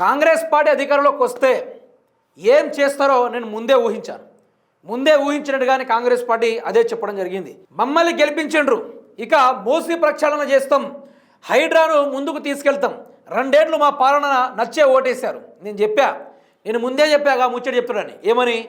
Congress party అధికారంలోకి వస్తే ఏం చేస్తారో నేను ముందే ఊహించాను. ముందే ఊహించినట్టుగానే కాంగ్రెస్ పార్టీ అదే చెప్పడం జరిగింది. మమ్మల్ని గెలిపించిండ్రు. ఇక మోసీ ప్రక్షాళన చేస్తాం. హైడ్రాను ముందుకు తీసుకెళ్తాం. రెండేళ్ళు మా పాలన నచ్చే ఓటేశారు. నేను చెప్పా. నేను ముందే చెప్పాగా ముచ్చట చెప్తున్నాను. ఏమని?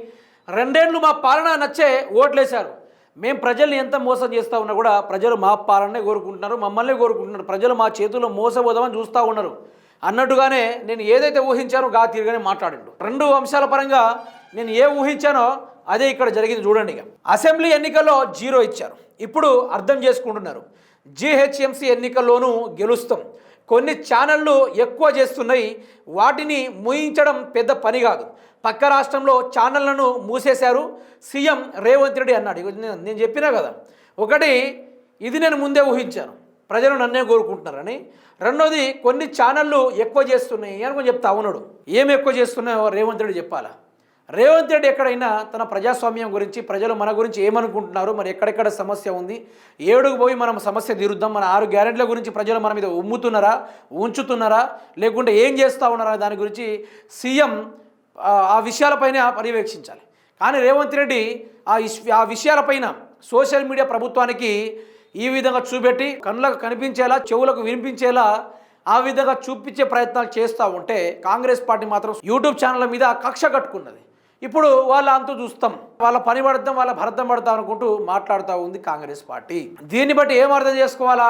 రెండేళ్ళు మా పాలన నచ్చే ఓట్లేశారు. మేము ప్రజల్ని ఎంత మోసం చేస్తూ ఉన్నా కూడా ప్రజలు మా పాలనే కోరుకుంటున్నారు. మమ్మల్ని కోరుకుంటున్నారు. ప్రజలు మా చేతుల్లో మోసపోదామని చూస్తూ ఉన్నారు. అన్నట్టుగానే నేను ఏదైతే ఊహించానో గా తీరుగానే మాట్లాడిండు. రెండు అంశాల పరంగా నేను ఏ ఊహించానో అదే ఇక్కడ జరిగింది చూడండి ఇక. అసెంబ్లీ ఎన్నికల్లో జీరో ఇచ్చారు. ఇప్పుడు అర్థం చేసుకుంటున్నారు. జీహెచ్ఎంసీ ఎన్నికల్లోనూ గెలుస్తాం. కొన్ని ఛానళ్ళు ఎక్కువ చేస్తున్నాయి. వాటిని ముయించడం పెద్ద పని కాదు. పక్క రాష్ట్రంలో ఛానళ్ళను మూసేశారు. సీఎం రేవంత్ రెడ్డి అన్నాడు. నేను నేను చెప్పినా కదా. ఒకటి ఇది నేను ముందే ఊహించాను. ప్రజలు నన్నే కోరుకుంటున్నారని. రెండోది కొన్ని ఛానళ్ళు ఎక్కువ చేస్తున్నాయి అని కొంచెం చెప్తా ఉన్నాడు. ఏం ఎక్కువ చేస్తున్నాయో రేవంత్ రెడ్డి చెప్పాలా? రేవంత్ రెడ్డి ఎక్కడైనా తన ప్రజాస్వామ్యం గురించి ప్రజలు మన గురించి ఏమనుకుంటున్నారు? మరి ఎక్కడెక్కడ సమస్య ఉంది? ఏడుకు పోయి మనం సమస్య తీరుద్దాం? మన ఆరు గ్యారెంట్ల గురించి ప్రజలు మన మీద ఉమ్ముతున్నారా? ఉంచుతున్నారా? లేకుంటే ఏం చేస్తూ ఉన్నారా దాని గురించి సీఎం ఆ, విషయాలపైనే విషయాలపైన పర్యవేక్షించాలి. కానీ రేవంత్ రెడ్డి ఆ ఇష్- ఆ విషయాలపైన సోషల్ మీడియా ప్రభుత్వానికి ఈ విధంగా చూపెట్టి కళ్ళకు కనిపించేలా చెవులకు వినిపించేలా ఆ విధంగా చూపించే ప్రయత్నాలు చేస్తూ ఉంటే కాంగ్రెస్ పార్టీ మాత్రం యూట్యూబ్ ఛానళ్ళ మీద కక్ష కట్టుకున్నది. ఇప్పుడు వాళ్ళ అంతు చూస్తాం. వాళ్ళ పని పడతాం వాళ్ళ భరతం పడతాం అనుకుంటూ మాట్లాడుతూ ఉంది కాంగ్రెస్ పార్టీ. దీన్ని బట్టి ఏం అర్థం చేసుకోవాలా?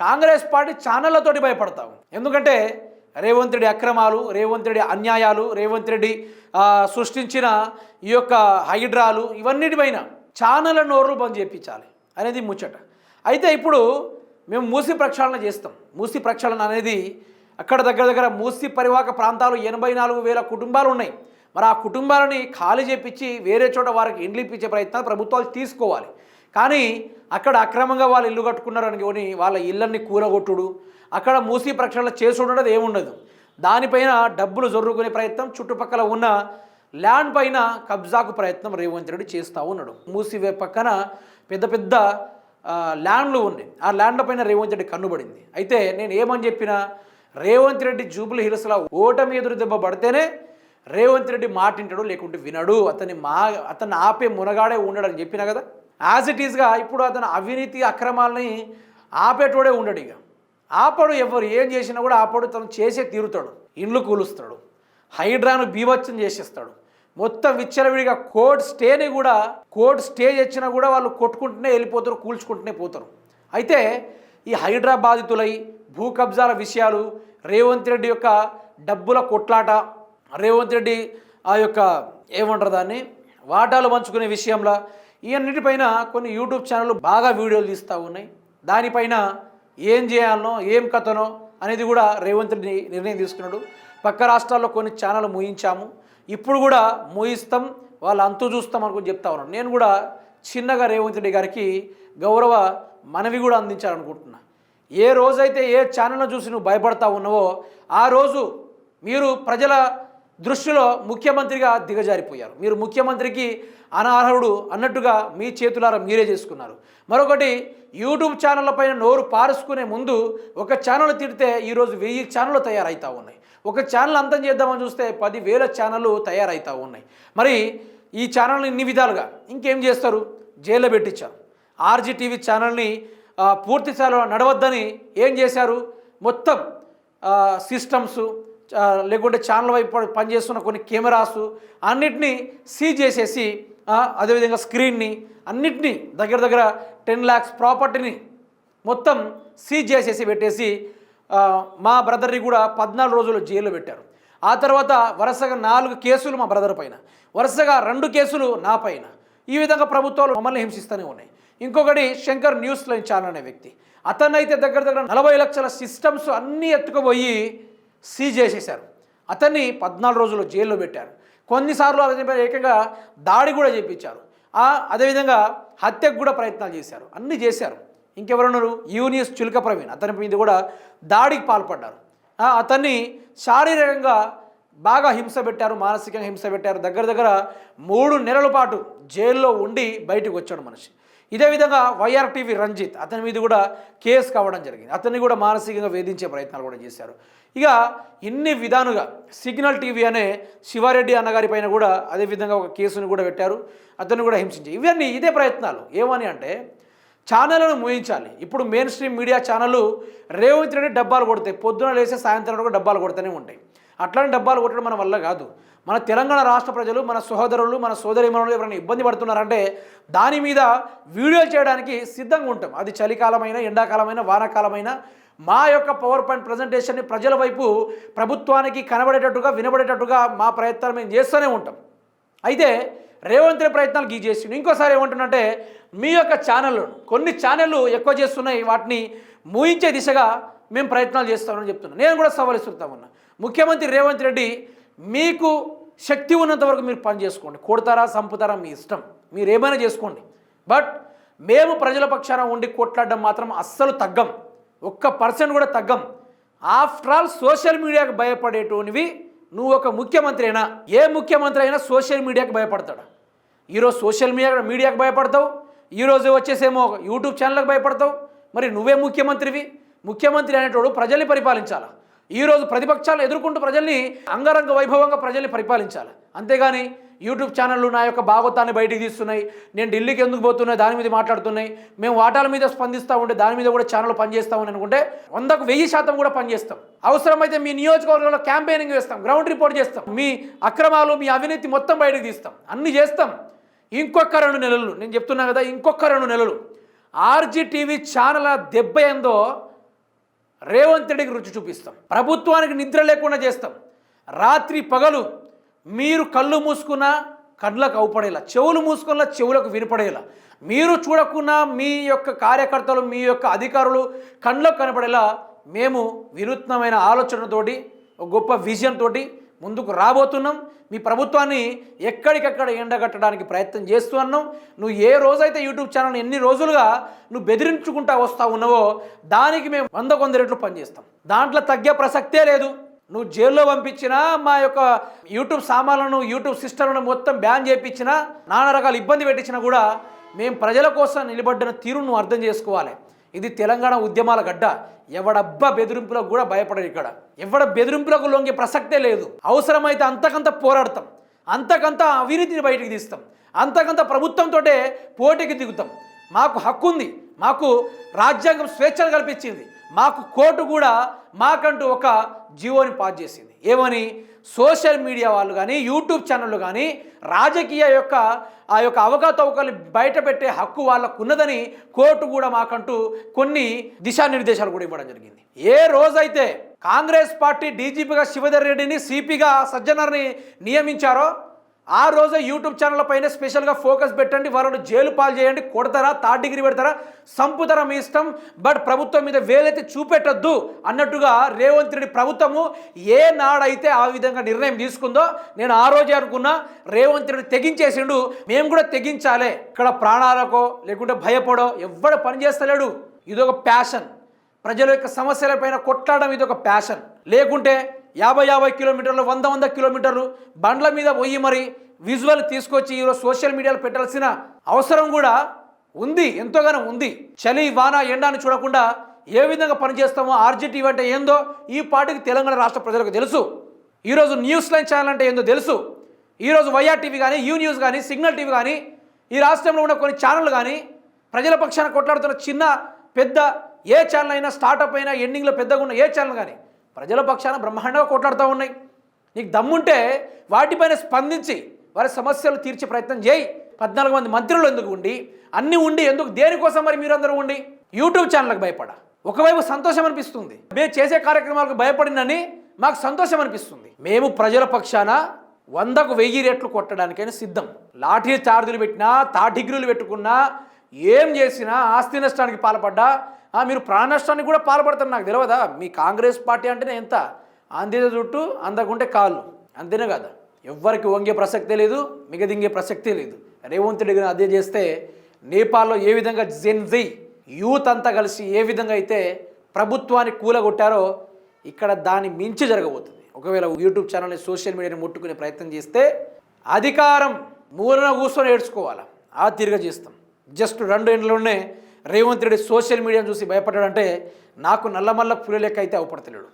కాంగ్రెస్ పార్టీ ఛానళ్ళతోటి భయపడతాం ఎందుకంటే రేవంత్ రెడ్డి అక్రమాలు రేవంత్ రెడ్డి అన్యాయాలు రేవంత్ రెడ్డి సృష్టించిన ఈ యొక్క హైడ్రాలు ఇవన్నిటిపైన ఛానళ్ళ నోర్లు బంద్ చేయించాలి అనేది ముచ్చట. అయితే ఇప్పుడు మేము మూసి ప్రక్షాళన చేస్తాం. మూసి ప్రక్షాళన అనేది అక్కడ దగ్గర దగ్గర మూసి పరివాహక ప్రాంతాలు ఎనభై నాలుగు వేల కుటుంబాలు ఉన్నాయి. మరి ఆ కుటుంబాలని ఖాళీ చేపించి వేరే చోట వారికి ఇండ్లు ఇప్పించే ప్రయత్నాలు ప్రభుత్వాలు తీసుకోవాలి. కానీ అక్కడ అక్రమంగా వాళ్ళు ఇల్లు కట్టుకున్నారని కొని వాళ్ళ ఇళ్ళన్ని కూరగొట్టుడు అక్కడ మూసి ప్రక్షాళన చేసి ఉండదు ఏముండదు. దానిపైన డబ్బులు జొర్రుకునే ప్రయత్నం చుట్టుపక్కల ఉన్న ల్యాండ్ పైన కబ్జాకు ప్రయత్నం రేవంత్ రెడ్డి చేస్తూ ఉన్నాడు. మూసివే పక్కన పెద్ద పెద్ద ల్యాండ్లు ఉన్నాయి ఆ ల్యాండ్ల పైన రేవంత్ రెడ్డి కన్నుబడింది అయితే నేను ఏమని చెప్పినా రేవంత్ రెడ్డి జూబులు హిల్స్లో ఓటమి ఎదురు దెబ్బ పడితేనే రేవంత్ రెడ్డి మాటింటాడు లేకుంటే వినడు. అతని మా అతన్ని ఆపే మునగాడే ఉండడు అని చెప్పినా కదా? యాజ్ ఇట్ ఈస్గా ఇప్పుడు అతను అవినీతి అక్రమాలని ఆపేటోడే ఉండడు ఇక. ఆపడు ఎవరు ఏం చేసినా కూడా ఆపడు తను చేసే తీరుతాడు. ఇండ్లు కూలుస్తాడు. హైడ్రాను బీభత్సం చేసేస్తాడు. మొత్తం విచ్చలవిడిగా కోర్ట్ స్టేని కూడా కోర్ట్ స్టే తెచ్చినా కూడా వాళ్ళు కొట్టుకుంటూనే వెళ్ళిపోతారు కూల్చుకుంటూనే పోతారు. అయితే ఈ హైడ్రా బాధితులై భూ కబ్జాల విషయాలు రేవంత్ రెడ్డి యొక్క డబ్బుల కొట్లాట రేవంత్ రెడ్డి ఆ యొక్క ఏమంటారు దాన్ని వాటాలు పంచుకునే విషయంలో ఇవన్నిటిపైన కొన్ని యూట్యూబ్ ఛానళ్ళు బాగా వీడియోలు తీస్తూ ఉన్నాయి. దానిపైన ఏం చేయాలనో ఏం కథనో అనేది కూడా రేవంత్ రెడ్డి నిర్ణయం తీసుకున్నాడు. పక్క రాష్ట్రాల్లో కొన్ని ఛానల్ ముయించాము ఇప్పుడు కూడా మూయిస్తాం వాళ్ళ అంతు చూస్తాం అనుకుని చెప్తా ఉన్నాను. నేను కూడా చిన్నగా రేవంత్ రెడ్డి గారికి గౌరవ మనవి కూడా అందించాలనుకుంటున్నా. ఏ రోజైతే ఏ ఛానల్ను చూసి నువ్వు భయపడతా ఉన్నావో ఆ రోజు మీరు ప్రజల దృష్టిలో ముఖ్యమంత్రిగా దిగజారిపోయారు. మీరు ముఖ్యమంత్రికి అనర్హుడు అన్నట్టుగా మీ చేతులారా మీరే చేసుకున్నారు. మరొకటి యూట్యూబ్ ఛానళ్ళ పైన నోరు పారుసుకునే ముందు ఒక ఛానల్ తిడితే ఈరోజు వెయ్యి ఛానళ్ళు తయారవుతూ ఉన్నాయి. ఒక ఛానల్ అంతం చేద్దామని చూస్తే పదివేల ఛానళ్ళు తయారవుతూ ఉన్నాయి. మరి ఈ ఛానల్ని ఇన్ని విధాలుగా ఇంకేం చేస్తారు? జైల్లో పెట్టించారు. ఆర్జీ టీవీ ఛానల్ని పూర్తి స్థాయిలో నడవద్దని ఏం చేశారు? మొత్తం సిస్టమ్స్ లేకుంటే ఛానల్ వైపు పనిచేస్తున్న కొన్ని కెమెరాస్ అన్నిటినీ సీజ్ చేసేసి అదేవిధంగా స్క్రీన్ని అన్నిటినీ దగ్గర దగ్గర టెన్ ల్యాక్స్ ప్రాపర్టీని మొత్తం సీజ్ చేసేసి పెట్టేసి మా బ్రదర్ని కూడా పద్నాలుగు రోజులు జైల్లో పెట్టారు. ఆ తర్వాత వరుసగా నాలుగు కేసులు మా బ్రదర్ పైన. వరుసగా రెండు కేసులు నా పైన. ఈ విధంగా ప్రభుత్వాలు మమ్మల్ని హింసిస్తూనే ఉన్నాయి. ఇంకొకటి శంకర్ న్యూస్ లైన్ ఛానల్ అనే వ్యక్తి. అతనైతే దగ్గర దగ్గర నలభై లక్షల సిస్టమ్స్ అన్నీ ఎత్తుకుపోయి సీజ్ చేసేశారు. అతన్ని పద్నాలుగు రోజులు జైల్లో పెట్టారు. కొన్నిసార్లు అతనిపై ఏకంగా దాడి కూడా చేయించారు అదేవిధంగా హత్యకు కూడా ప్రయత్నాలు చేశారు. అన్నీ చేశారు. ఇంకెవరున్నారు? యూనియస్ చిలుక ప్రవీణ్ అతని మీద కూడా దాడికి పాల్పడ్డారు. అతన్ని శారీరకంగా బాగా హింస పెట్టారు మానసికంగా హింస పెట్టారు. దగ్గర దగ్గర మూడు నెలల పాటు జైల్లో ఉండి బయటకు వచ్చాడు మనిషి. ఇదే విధంగా వైఆర్ టీవీ రంజిత్ అతని మీద కూడా కేసు కావడం జరిగింది. అతన్ని కూడా మానసికంగా వేధించే ప్రయత్నాలు కూడా చేశారు. ఇక ఇన్ని విధాలుగా సిగ్నల్ టీవీ అనే శివారెడ్డి అన్నగారి పైన కూడా అదే విధంగా ఒక కేసును కూడా పెట్టారు. అతన్ని కూడా హింసించారు ఇవన్నీ ఇదే ప్రయత్నాలు. ఏమని అంటే ఛానళ్ళను మూయించాలి. ఇప్పుడు మెయిన్ స్ట్రీమ్ మీడియా ఛానళ్ళు రేవంత్ రెడ్డి డబ్బాలు కొడతాయి. పొద్దున లేసే సాయంత్రం వరకు డబ్బాలు కొడుతూనే ఉంటాయి. అట్లాంటి డబ్బాలు కొట్టడం మన వల్ల కాదు. మన తెలంగాణ రాష్ట్ర ప్రజలు మన సహోదరులు మన సోదరిమణులు ఎవరైనా ఇబ్బంది పడుతున్నారంటే దాని మీద వీడియోలు చేయడానికి సిద్ధంగా ఉంటాం. అది చలికాలమైన ఎండాకాలమైన వానాకాలమైన మా యొక్క పవర్ పాయింట్ ప్రజెంటేషన్ని ప్రజల వైపు ప్రభుత్వానికి కనబడేటట్టుగా వినబడేటట్టుగా మా ప్రయత్నాలు మేము చేస్తూనే ఉంటాం. అయితే రేవంత్ రెడ్డి ప్రయత్నాలు గీ చేసిండు ఇంకోసారి ఏమంటున్నంటే మీ యొక్క ఛానళ్ళు కొన్ని ఛానళ్ళు ఎక్కువ చేస్తున్నాయి వాటిని మూయించే దిశగా మేము ప్రయత్నాలు చేస్తామని చెప్తున్నాను నేను కూడా సవాల్ ఇస్తున్నామన్నా ముఖ్యమంత్రి రేవంత్ రెడ్డి మీకు శక్తి ఉన్నంత వరకు మీరు పని చేసుకోండి. కొడతారా చంపుతారా మీ ఇష్టం. మీరు ఏమైనా చేసుకోండి. బట్ మేము ప్రజల పక్షాన ఉండి కొట్లాడడం మాత్రం అస్సలు తగ్గం. ఒక్క పర్సెంట్ కూడా తగ్గం. ఆఫ్టర్ ఆల్ సోషల్ మీడియాకు భయపడేటోనివి నువ్వు ఒక ముఖ్యమంత్రి అయినా ఏ ముఖ్యమంత్రి అయినా సోషల్ మీడియాకి భయపడతాడు. ఈరోజు సోషల్ మీడియా మీడియాకి భయపడతావు. ఈరోజు వచ్చేసేమో యూట్యూబ్ ఛానల్కి భయపడతావు. మరి నువ్వే ముఖ్యమంత్రివి. ముఖ్యమంత్రి అనేటోడు ప్రజల్ని పరిపాలించాలి? ఈరోజు ప్రతిపక్షాలు ఎదుర్కొంటూ ప్రజల్ని అంగరంగ వైభవంగా ప్రజల్ని పరిపాలించాలి? అంతేగాని యూట్యూబ్ ఛానళ్ళు నా యొక్క భాగవతాన్ని బయటికి తీస్తున్నాయి నేను ఢిల్లీకి ఎందుకు పోతున్నాయి దాని మీద మాట్లాడుతున్నాయి మేము వాటాల మీద స్పందిస్తూ ఉంటే దాని మీద కూడా ఛానల్ పనిచేస్తామని అనుకుంటే వందకు వెయ్యి శాతం కూడా పనిచేస్తాం. అవసరమైతే మీ నియోజకవర్గంలో క్యాంపెయినింగ్ వేస్తాం గ్రౌండ్ రిపోర్ట్ చేస్తాం మీ అక్రమాలు మీ అవినీతి మొత్తం బయటకు తీస్తాం అన్ని చేస్తాం. ఇంకొక రెండు నెలలు నేను చెప్తున్నా కదా ఇంకొక రెండు నెలలు. ఆర్జీ టీవీ ఛానల్ దెబ్బ ఏందో రేవంత్ రెడ్డికి రుచి చూపిస్తాం. ప్రభుత్వానికి నిద్ర లేకుండా చేస్తాం. రాత్రి పగలు మీరు కళ్ళు మూసుకున్నా కళ్ళకు అవుపడేలా చెవులు మూసుకున్నా చెవులకు వినపడేలా మీరు చూడకున్నా మీ యొక్క కార్యకర్తలు మీ యొక్క అధికారులు కళ్ళకు కనపడేలా మేము వినూత్నమైన ఆలోచనతోటి ఒక గొప్ప విజన్ తోటి ముందుకు రాబోతున్నాం. మీ ప్రభుత్వాన్ని ఎక్కడికక్కడ ఎండగట్టడానికి ప్రయత్నం చేస్తూ అన్నాం నువ్వు ఏ రోజైతే యూట్యూబ్ ఛానల్ ఎన్ని రోజులుగా నువ్వు బెదిరించుకుంటా వస్తా ఉన్నావో దానికి మేము వంద కొంద రెట్లు పనిచేస్తాం. దాంట్లో తగ్గే ప్రసక్తే లేదు. నువ్వు జైల్లో పంపించినా మా యొక్క యూట్యూబ్ సామాన్లను యూట్యూబ్ సిస్టమ్లను మొత్తం బ్యాన్ చేయించినా నానా రకాల ఇబ్బంది పెట్టించినా కూడా మేము ప్రజల కోసం నిలబడిన తీరును నువ్వు అర్థం చేసుకోవాలి. ఇది తెలంగాణ ఉద్యమాల గడ్డ. ఎవడబ్బా బెదిరింపులకు కూడా భయపడరు ఇక్కడ. ఎవడ బెదిరింపులకు లొంగే ప్రసక్తే లేదు. అవసరమైతే అంతకంత పోరాడతాం. అంతకంత అవినీతిని బయటికి తీస్తాం. అంతకంత ప్రభుత్వంతో పోటీకి దిగుతాం. మాకు హక్కు ఉంది మాకు రాజ్యాంగం స్వేచ్ఛను కల్పించింది. మాకు కోర్టు కూడా మాకంటూ ఒక జీవోని పాస్ చేసింది. ఏమని? సోషల్ మీడియా వాళ్ళు కానీ యూట్యూబ్ ఛానళ్ళు కానీ రాజకీయ యొక్క ఆ యొక్క అవకతవకలు బయటపెట్టే హక్కు వాళ్ళకు ఉన్నదని కోర్టు కూడా మాకంటూ కొన్ని దిశానిర్దేశాలు కూడా ఇవ్వడం జరిగింది. ఏ రోజైతే కాంగ్రెస్ పార్టీ డీజీపీగా శివధర్ రెడ్డిని సిపిగా సజ్జనర్ని నియమించారో ఆ రోజే యూట్యూబ్ ఛానల్ పైన స్పెషల్గా ఫోకస్ పెట్టండి. వాళ్ళను జైలు పాలు చేయండి. కొడతారా? థర్డ్ డిగ్రీ పెడతారా? సంపుతారా మీ ఇష్టం? బట్ ప్రభుత్వం మీద వేలైతే చూపెట్టద్దు అన్నట్టుగా రేవంత్ రెడ్డి ప్రభుత్వము ఏ నాడైతే ఆ విధంగా నిర్ణయం తీసుకుందో నేను ఆ రోజే అనుకున్నా రేవంత్ రెడ్డి తెగించేసిండు. మేము కూడా తెగించాలి. ఇక్కడ ప్రాణాలకో లేకుంటే భయపడో ఎవ్వడు పని చేస్తలేడు. ఇదొక ప్యాషన్ ప్రజల యొక్క సమస్యలపైన కొట్లాడడం ఇది ఒక ప్యాషన్ లేకుంటే యాభై యాభై కిలోమీటర్లు వంద వంద కిలోమీటర్లు బండ్ల మీద పోయి మరి విజువల్ తీసుకొచ్చి ఈరోజు సోషల్ మీడియాలో పెట్టాల్సిన అవసరం కూడా ఉంది ఎంతోగానో ఉంది. చలి వాన ఎండాన్ని చూడకుండా ఏ విధంగా పనిచేస్తామో ఆర్జీటీవీ అంటే ఏందో ఈ పార్టీకి తెలంగాణ రాష్ట్ర ప్రజలకు తెలుసు. ఈరోజు న్యూస్ లైన్ ఛానల్ అంటే ఏందో తెలుసు. ఈరోజు వైఆర్ టీవీ కానీ యూ న్యూస్ కానీ సిగ్నల్ టీవీ కానీ ఈ రాష్ట్రంలో ఉన్న కొన్ని ఛానళ్ళు కానీ ప్రజల పక్షాన కొట్లాడుతున్న చిన్న పెద్ద ఏ ఛానల్ అయినా స్టార్టప్ అయినా ఎండింగ్లో పెద్దగా ఉన్న ఏ ఛానల్ కానీ ప్రజల పక్షాన బ్రహ్మాండంగా కొట్లాడుతూ ఉన్నాయి. నీకు దమ్ముంటే వాటిపైన స్పందించి వారి సమస్యలు తీర్చే ప్రయత్నం చేయి. పద్నాలుగు మంది మంత్రులు ఎందుకు ఉండి? అన్నీ ఉండి ఎందుకు? దేనికోసం మరి మీరందరూ ఉండి? యూట్యూబ్ ఛానల్కి భయపడ. ఒకవైపు సంతోషం అనిపిస్తుంది. మేము చేసే కార్యక్రమాలకు భయపడినని మాకు సంతోషం అనిపిస్తుంది. మేము ప్రజల పక్షాన వందకు వెయ్యి రేట్లు కొట్టడానికైనా సిద్ధం. లాఠీ చార్జీలు పెట్టినా తాటిగ్రులు పెట్టుకున్నా ఏం చేసినా ఆస్తి నష్టానికి పాల్పడ్డా ఆ, మీరు ప్రాణ నష్టానికి కూడా పాల్పడతారు నాకు తెలియదా మీ కాంగ్రెస్ పార్టీ అంటేనే ఎంత? అందిన చుట్టూ అందకుంటే కాళ్ళు. అంతేనే కదా? ఎవ్వరికి వంగే ప్రసక్తే లేదు మిగదింగే ప్రసక్తే లేదు. రేవంత్ రెడ్డి గారు అదే చేస్తే నేపాల్లో ఏ విధంగా జెన్జీ యూత్ అంతా కలిసి ఏ విధంగా అయితే ప్రభుత్వాన్ని కూలగొట్టారో ఇక్కడ దాన్ని మించి జరగబోతుంది. ఒకవేళ యూట్యూబ్ ఛానల్ని సోషల్ మీడియాని ముట్టుకునే ప్రయత్నం చేస్తే అధికారం మూలన కూర్చొని ఏడ్చుకోవాలా? ఆ తీరుగా చేస్తాం. జస్ట్ రెండు ఏళ్ళలోనే రేవంత్ రెడ్డి సోషల్ మీడియాను చూసి భయపడ్డాడంటే నాకు నల్లమల్ల పులి లెక్క అయితే అవపడతలేడు.